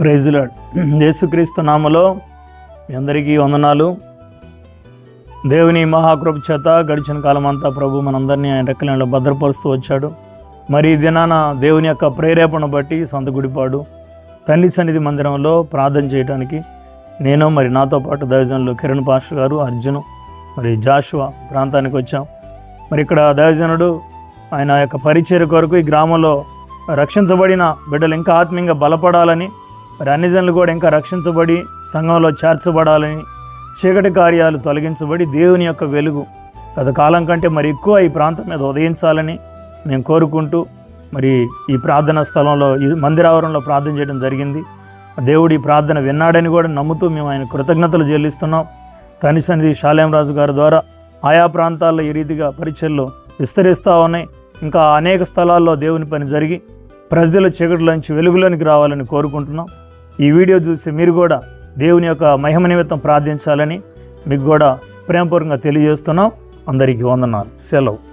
ప్రైజులాడ్ యేసుక్రీస్తు నామలో మీ అందరికీ వందనాలు. దేవుని మహాకృప చేత గడిచిన కాలం అంతా ప్రభు మనందరినీ ఆయన రెక్కలంలో భద్రపరుస్తూ వచ్చాడు. మరి దినాన దేవుని యొక్క ప్రేరేపణ బట్టి సొంత గుడిపాడు తల్లి సన్నిధి మందిరంలో ప్రార్థన చేయడానికి నేను మరి నాతో పాటు దైవజనులు కిరణ్ పాస్టర్ గారు అర్జును మరి జాషువా ప్రాంతానికి వచ్చాం. మరి ఇక్కడ దైవజనుడు ఆయన యొక్క పరిచయ కొరకు ఈ గ్రామంలో రక్షించబడిన బిడ్డలు ఇంకా ఆత్మీయంగా బలపడాలని మరి అన్ని జనులు కూడా ఇంకా రక్షించబడి సంఘంలో చేర్చబడాలని చీకటి కార్యాలు తొలగించబడి దేవుని యొక్క వెలుగు. గత కాలం కంటే మరి ఎక్కువ ఈ ప్రాంతం మీద ఉదయించాలని మేము కోరుకుంటూ మరి ఈ ప్రార్థనా స్థలంలో ఈ మందిరావరంలో ప్రార్థన చేయడం జరిగింది. దేవుడు ఈ ప్రార్థన విన్నాడని కూడా నమ్ముతూ మేము ఆయన కృతజ్ఞతలు చెల్లిస్తున్నాం. తని సన్నిధి శాలేం రాజు గారి ద్వారా ఆయా ప్రాంతాల్లో ఈ రీతిగా పరిచయలు విస్తరిస్తూ ఉన్నాయి. ఇంకా అనేక స్థలాల్లో దేవుని పని జరిగి ప్రజల చీకటిలోంచి వెలుగులోనికి రావాలని కోరుకుంటున్నాం. ఈ వీడియో చూసి మీరు కూడా దేవుని యొక్క మహిమ నిమిత్తం ప్రార్థించాలని మీకు కూడా ప్రేమపూర్వకంగా తెలియజేస్తున్నాం. అందరికీ వందనాలు. సెలవు.